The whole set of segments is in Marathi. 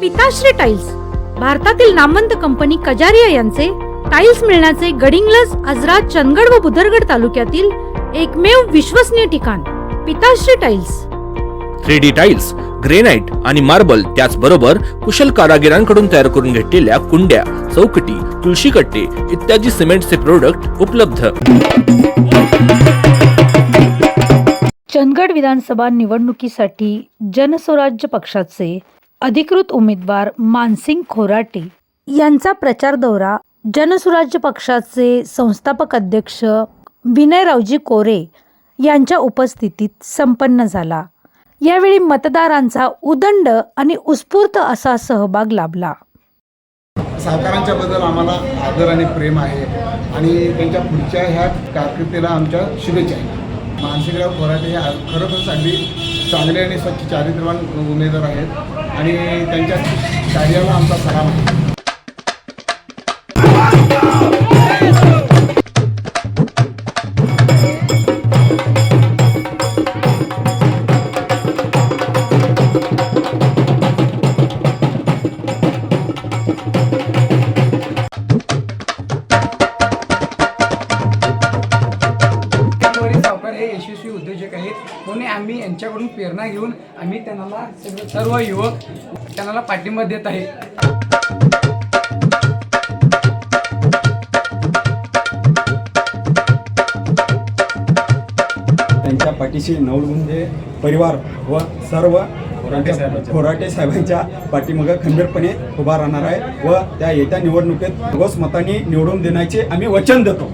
पिताश्री टाइल्स भारतातील नामवंत कंपनी कजारिया यांचे टाइल्स मिळण्याचे गडिंग्लज आजरा चंदगड व बुदरगड तालुक्यातील एकमेव विश्वसनीय ठिकाण Pitashri tiles three D tiles granite आणि मार्बल त्याचबरोबर कुशल कारागिरांकडून तयार करून घेतलेल्या कुंड्या चौकटी तुळशी कट्टे इत्यादी सिमेंटचे प्रोडक्ट उपलब्ध. चंदगड विधानसभा निवडणुकीसाठी जनस्वराज्य पक्षाचे अधिकृत उमेदवार मानसिंग खोराटे यांचा प्रचार दौरा जनसुराज्य पक्षाचे संस्थापक अध्यक्ष विनयरावजी कोरे यांच्या उपस्थितीत संपन्न झाला. यावेळी मतदारांचा उदंड आणि उत्स्फूर्त असा सहभाग लाभला. सावकारांच्या बद्दल आम्हाला आदर आणि प्रेम आहे आणि त्यांच्या पुढच्या ह्या कारकिर्दीला आमच्या शुभेच्छा आहेत. मानसिंगराव कोराटे हे आ- खरोखरच अगदी चांगले आणि स्वच्छ चारित्र्यवान उमेदवार आहेत. आणि त्यांच्या कार्याला आमचा सलाम आहे हे यशस्वी उद्योजक आहेत. म्हणून आम्ही यांच्याकडून प्रेरणा घेऊन आम्ही त्यांना सगळे सर्व युवक त्यांना पाठिंबा देत आहे. त्यांच्या पाठीशी नवलगुंजे परिवार व सर्व खोराटे साहेबांच्या. पाठीमागं खंबीरपणे उभा राहणार आहे व त्या येत्या निवडणुकीत भरघोस मतांनी निवडून देण्याचे आम्ही वचन देतो.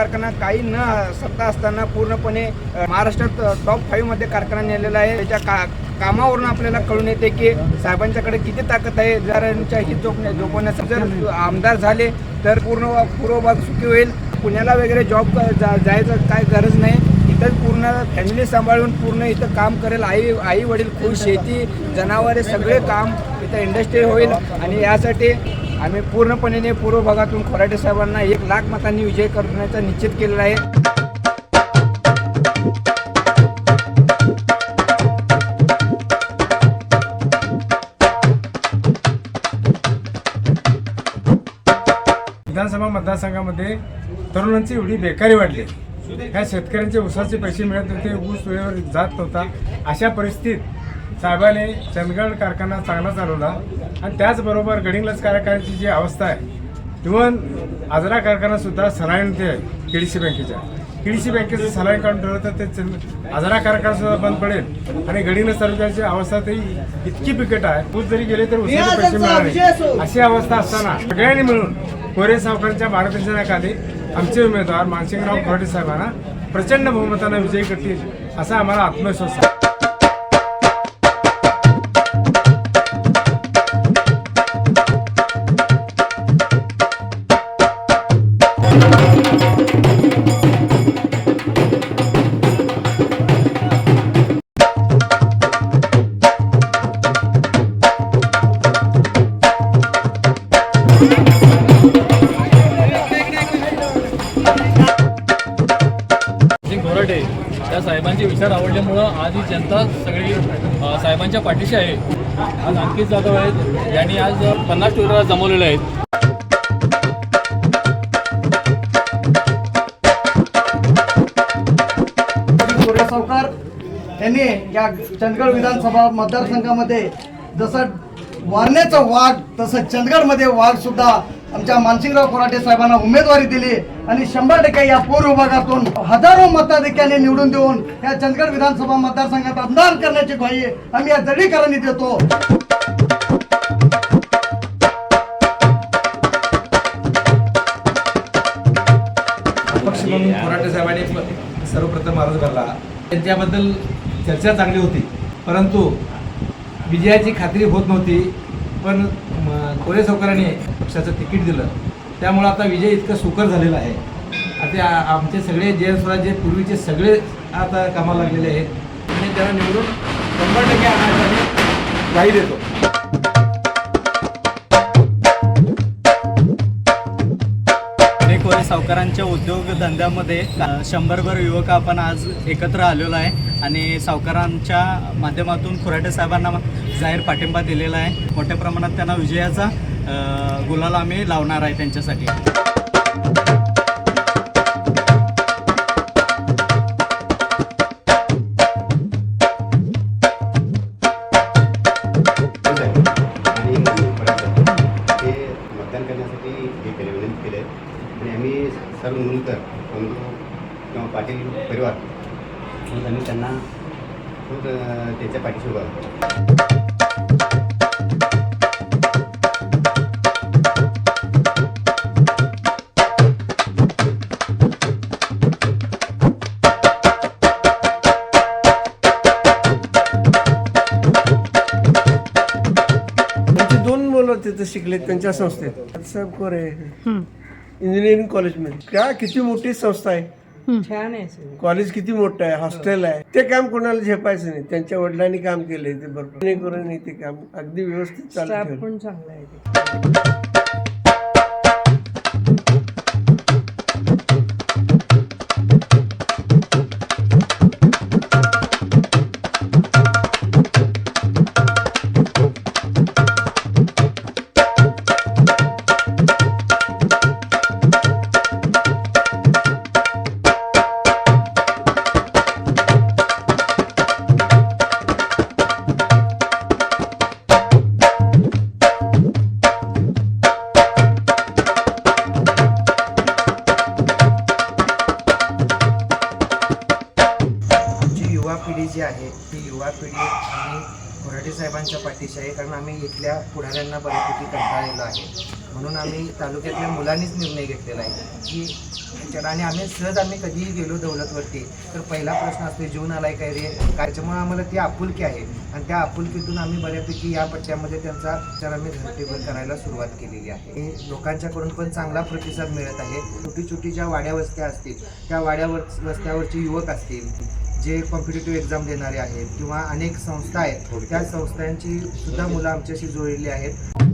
कारखाना काही न सत्ता असताना पूर्णपणे महाराष्ट्रात टॉप फाईव्हमध्ये कारखाना नेलेला आहे. त्याच्या का कामावरून आपल्याला कळून येते की साहेबांच्याकडे किती ताकद आहे. जरांच्या हित जोपण्या जोपवण्यासाठी जर आमदार झाले तर पूर्ण पूर्व भाग सुखी होईल. पुण्याला वगैरे जॉब जायचं काय गरज नाही. इथंच पूर्ण फॅमिली सांभाळून पूर्ण इथं काम करेल. आई आई वडील खुश शेती जनावरे सगळे काम इथं इंडस्ट्री होईल. आणि यासाठी आम्ही पूर्णपणे पूर्व भागातून खोराटे साहेबांना एक लाख मतांनी विजय करण्याचा निश्चित केलेला आहे. विधानसभा मतदारसंघामध्ये तरुणांची एवढी बेकारी वाढली ह्या शेतकऱ्यांचे ऊसाचे पैसे मिळत नव्हते ऊस वेळेवर जात नव्हता. अशा परिस्थितीत साहेबाने चंदगड कारखाना चांगला चालवला आणि त्याचबरोबर गडिंग्लज कारखान्याची जी अवस्था आहे इव्हन आजरा कारखाना सुद्धा सलाईन ते आहे केडीसी बँकेच्या. केडीसी बँकेचं सलाईन काढून ठेवलं तर ते चंद- आजरा कारखाना सुद्धा बंद पडेल आणि गडिंग्लज तालुक्याची अवस्था तरी इतकी बिकट आहे. ऊस जरी गेले तर ऊसाचे पैसे नाही. अशी अवस्था असताना सगळ्यांनी मिळून कोरे सावकारांच्या मार्गदर्शनाखाली आमचे उमेदवार मानसिंगराव खोटे साहेबांना प्रचंड बहुमतानं विजयी करतील असा आम्हाला आत्मविश्वास आहे. सिंग गोरटे त्या साहेबांचे विचार आवडल्यामुळं आज ही जनता सगळी साहेबांच्या पाठीशी आहे. आज अंकित जाधव आहेत. यांनी आज पन्नास टोळा जमवलेले आहेत. सावकार यांनी या चंदगड विधानसभा मतदारसंघामध्ये जसं वारण्याचा वाघ तसं चंदगडमध्ये वाघ सुद्धा आमच्या मानसिंगराव कोराटे साहेबांना उमेदवारी दिली आणि शंभर टक्के या पूर्व विभागातून हजारो मताधिक्याने निवडून देऊन या चंदगड विधानसभा मतदारसंघात आमदार करण्याची ग्वाही आम्ही या दडीकरांनी देतो. पक्ष म्हणून साहेबांनी सर्वप्रथम अर्ज भरला त्यांच्याबद्दल चर्चा चांगली होती परंतु विजयाची खात्री होत नव्हती. पण कोरे सावकारांनी पक्षाचं तिकीट दिलं. त्यामुळं आता विजय इतकं सुकर झालेला आहे. आता आमचे सगळे जे स्वराज्य पूर्वीचे सगळे आता कामाला लागलेले आहेत. आणि त्यांना निवडून शंभर टक्के आणायचा आम्ही ग्वाही देतो कोरे सावकारांच्या उद्योगधंद्यामध्ये शंभरभर युवक आपण आज एकत्र आलेलो आहे. आणि सावकारांच्या माध्यमातून खुराटे साहेबांना जाहीर पाठिंबा दिलेला आहे. मोठ्या प्रमाणात त्यांना विजयाचा गुलाला गुलाल आम्ही लावणार आहे त्यांच्यासाठी. मतदान करण्यासाठी हे केले विनंती केले आणि आम्ही सर्व मुलकर बंधू किंवा पाटील परिवार म्हणून आम्ही त्यांना खूप त्यांच्या पाठीशी उभा तिथे शिकलेत त्यांच्या संस्थेत. साहेब कोरे इंजिनिअरिंग कॉलेजमध्ये काय किती मोठी संस्था आहे? छान आहे कॉलेज किती मोठं आहे हॉस्टेल आहे. ते काम कोणाला झेपायचं नाही. त्यांच्या वडिलांनी काम केलंय ते बरोबर करून ते काम अगदी व्यवस्थित चालू पण चांगला आहे आम्ही कोराटे साहेबांच्या पाठीशी आहे कारण आम्ही इथल्या पुढाऱ्यांना बऱ्यापैकी कंटाळलेलो आहे. म्हणून आम्ही तालुक्यातल्या मुलांनीच निर्णय घेतलेला आहे की त्याच्यात आणि आम्ही सहज आम्ही कधीही गेलो दौलतवरती तर पहिला प्रश्न असतो जेवून आलाय काय रे? त्याच्यामुळे आम्हाला ती आपुलकी आहे. आणि त्या आपुलकीतून आम्ही बऱ्यापैकी या पट्ट्यामध्ये त्यांचा विचार आम्ही धर्तीवर करायला सुरुवात केलेली आहे. हे लोकांच्याकडून पण चांगला प्रतिसाद मिळत आहे. छोटी छोटी ज्या वाड्या वस्त्या असतील त्या वाड्यावर वस्त्यावरचे युवक असतील जे कॉम्पिटेटिव्ह एक्झाम देणारे आहेत किंवा अनेक संस्था आहेत त्या संस्थांची सुद्धा मुलं आमच्याशी जोडलेली आहेत.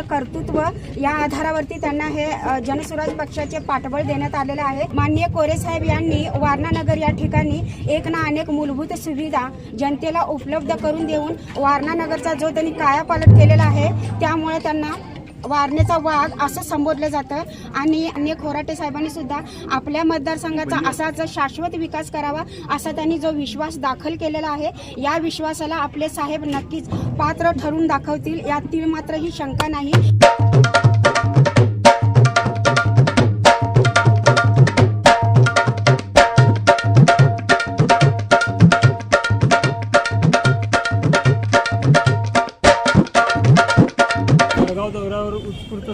त्यांचं कर्तृत्व या आधारावरती त्यांना हे जनसुराज पक्षाचे पाठबळ देण्यात आलेले आहे. माननीय कोरे साहेब यांनी वारणानगर या ठिकाणी एक ना अनेक मूलभूत सुविधा जनतेला उपलब्ध करून देऊन वारणानगरचा जो त्यांनी कायापालट केलेला आहे त्यामुळे त्यांना वारणेचा वाघ असं संबोधलं जातं. आणि अन्य खोराटे साहेबांनी सुद्धा आपल्या मतदारसंघाचा असाच शाश्वत विकास करावा असा त्यांनी जो विश्वास दाखल केलेला आहे या विश्वासाला आपले साहेब नक्कीच पात्र ठरून दाखवतील. यात तीळ मात्र ही शंका नाही.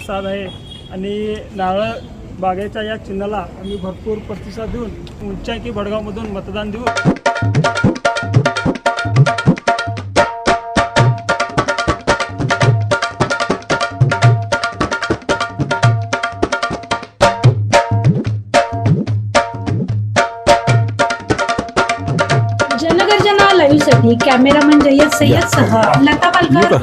साथ आहे आणि नारळ बागेच्या या चिन्हाला आम्ही भरपूर प्रतिसाद देऊन उच्चांकी भडगावमधून मतदान देऊ. जनगर्जना लाईव्हसाठी कॅमेरामन जय्यद सय्यद सह लता पालकर